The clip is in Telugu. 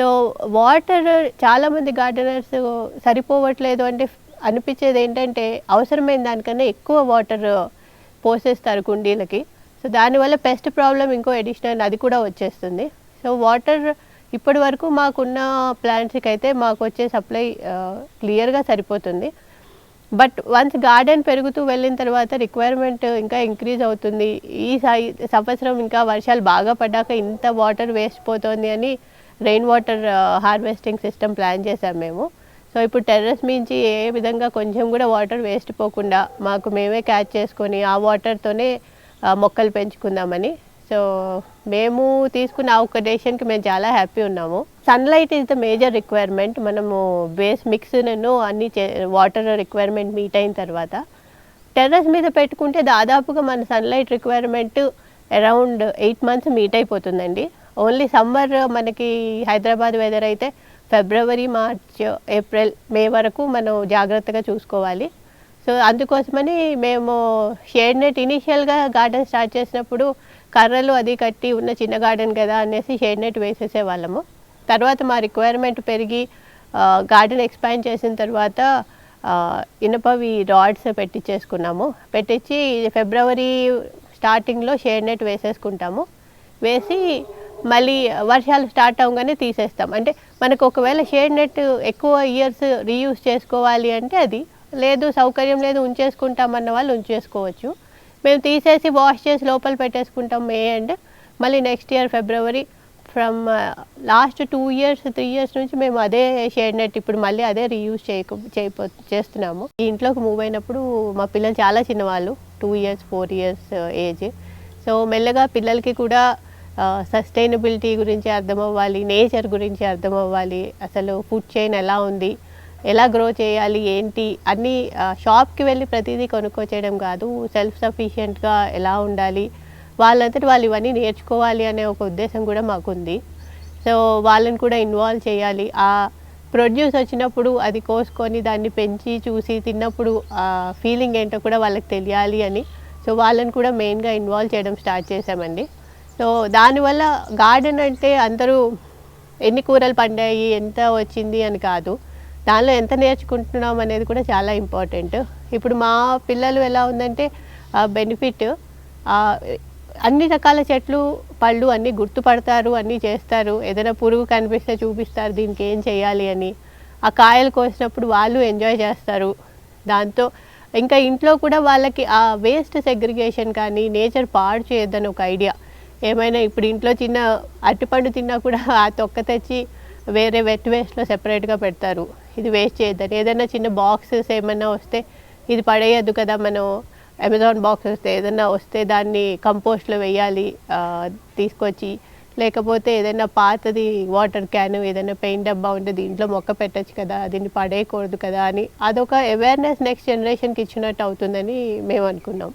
సో వాటర్ చాలామంది గార్డెనర్స్ సరిపోవట్లేదు అంటే అనిపించేది ఏంటంటే అవసరమైన దానికన్నా ఎక్కువ వాటర్ పోసేస్తారు కుండీలకి. సో దానివల్ల పెస్ట్ ప్రాబ్లం ఇంకో ఎడిషనల్ అది కూడా వచ్చేస్తుంది. సో వాటర్ ఇప్పటి వరకు మాకున్న ప్లాంట్స్కి అయితే మాకు వచ్చే సప్లై క్లియర్గా సరిపోతుంది. బట్ వన్స్ గార్డెన్ పెరుగుతూ వెళ్ళిన తర్వాత రిక్వైర్మెంట్ ఇంకా ఇంక్రీజ్ అవుతుంది. ఈ సంవత్సరం ఇంకా వర్షాలు బాగా పడ్డాక ఇంత వాటర్ వేస్ట్ పోతుంది అని rain water harvesting system plan చేసాం మేము. సో ఇప్పుడు టెర్రస్ మించి ఏ విధంగా కొంచెం కూడా వాటర్ వేస్ట్ పోకుండా మాకు మేమే క్యాచ్ చేసుకొని ఆ వాటర్తోనే uh, మొక్కలు పెంచుకుందామని. సో మేము తీసుకున్న ఆ ఒక్క డెసిషన్కి మేము చాలా హ్యాపీ ఉన్నాము. Sunlight is the major requirement మనము బేస్ మిక్స్ను అన్ని వాటర్ రిక్వైర్మెంట్ మీట్ అయిన తర్వాత. టెర్రస్ మీద పెట్టుకుంటే దాదాపుగా మన sunlight requirement around eight months meet అయిపోతుందండి. ఓన్లీ సమ్మర్ మనకి హైదరాబాద్ వెదర్ అయితే ఫిబ్రవరి మార్చ్ ఏప్రిల్ మే వరకు మనం జాగ్రత్తగా చూసుకోవాలి. సో అందుకోసమని మేము షేడ్ నెట్ ఇనీషియల్గా గార్డెన్ స్టార్ట్ చేసినప్పుడు కర్రలు అది కట్టి ఉన్న చిన్న గార్డెన్ కదా అనేసి షేడ్ నెట్ వేసేసే వాళ్ళము. తర్వాత మా రిక్వైర్మెంట్ పెరిగి గార్డెన్ ఎక్స్పాండ్ చేసిన తర్వాత ఇనపవి రాడ్స్ పెట్టించేసుకున్నాము పెట్టించి ఫిబ్రవరి స్టార్టింగ్లో షేడ్ నెట్ వేసేసుకుంటాము. వేసి మళ్ళీ వర్షాలు స్టార్ట్ అవగానే తీసేస్తాం. అంటే మనకు ఒకవేళ షేడ్ నెట్ ఎక్కువ ఇయర్స్ రీయూస్ చేసుకోవాలి అంటే అది లేదు సౌకర్యం లేదు ఉంచేసుకుంటామన్న వాళ్ళు ఉంచేసుకోవచ్చు. మేము తీసేసి వాష్ చేసి లోపల పెట్టేసుకుంటాం మే అండ్ మళ్ళీ next year February from last two years three years నుంచి మేము అదే షేడ్ నెట్ ఇప్పుడు మళ్ళీ అదే రీయూజ్ చేయక చేయపో చేస్తున్నాము. ఈ ఇంట్లోకి మూవ్ అయినప్పుడు మా పిల్లలు చాలా చిన్నవాళ్ళు two years four years age so మెల్లగా పిల్లలకి కూడా సస్టైనబిలిటీ గురించి అర్థమవ్వాలి నేచర్ గురించి అర్థమవ్వాలి. అసలు ఫుడ్ చైన్ ఎలా ఉంది ఎలా గ్రో చేయాలి ఏంటి అన్నీ షాప్కి వెళ్ళి ప్రతిదీ కొనుక్కొచ్చేయడం కాదు సెల్ఫ్ సఫిషియెంట్గా ఎలా ఉండాలి వాళ్ళంతటి వాళ్ళు ఇవన్నీ నేర్చుకోవాలి అనే ఒక ఉద్దేశం కూడా మాకుంది. సో వాళ్ళని కూడా ఇన్వాల్వ్ చేయాలి. ఆ ప్రొడ్యూస్ వచ్చినప్పుడు అది కోసుకొని దాన్ని పెంచి చూసి తిన్నప్పుడు ఆ ఫీలింగ్ ఏంటో కూడా వాళ్ళకి తెలియాలి అని. సో వాళ్ళని కూడా మెయిన్గా ఇన్వాల్వ్ చేయడం స్టార్ట్ చేసామండి సో దానివల్ల గార్డెన్ అంటే అందరూ ఎన్ని కూరలు పండాయి ఎంత వచ్చింది అని కాదు. దానిలో ఎంత నేర్చుకుంటున్నాం అనేది కూడా చాలా ఇంపార్టెంట్ ఇప్పుడు మా పిల్లలు ఎలా ఉందంటే బెనిఫిట్ అన్ని రకాల చెట్లు పళ్ళు అన్నీ గుర్తుపడతారు అన్నీ చేస్తారు. ఏదైనా పురుగు కనిపిస్తే చూపిస్తారు దీనికి ఏం చేయాలి అని. ఆ కాయలు కోసినప్పుడు వాళ్ళు ఎంజాయ్ చేస్తారు. దాంతో ఇంకా ఇంట్లో కూడా వాళ్ళకి ఆ వేస్ట్ సెగ్రిగేషన్ కానీ నేచర్ పాడు చేయొద్దని ఒక ఐడియా ఏమైనా ఇప్పుడు ఇంట్లో చిన్న అరటిపండు తిన్నా కూడా ఆ తొక్క తెచ్చి వేరే వెట్ వేస్ట్లో సెపరేట్గా పెడతారు. ఇది వేస్ట్ చేయద్దని. ఏదైనా చిన్న బాక్సెస్ ఏమైనా వస్తే ఇది పడేయద్దు కదా మనం. అమెజాన్ బాక్స్ వస్తే ఏదైనా వస్తే దాన్ని కంపోస్ట్లో వేయాలి తీసుకొచ్చి. లేకపోతే ఏదైనా పాతది వాటర్ క్యాన్ ఏదైనా పెయింట్ డబ్బా ఉంటే దీంట్లో మొక్క పెట్టచ్చు కదా దీన్ని పడేయకూడదు కదా అని. అదొక అవేర్నెస్ నెక్స్ట్ జనరేషన్కి ఇచ్చినట్టు అవుతుందని మేము అనుకున్నాం.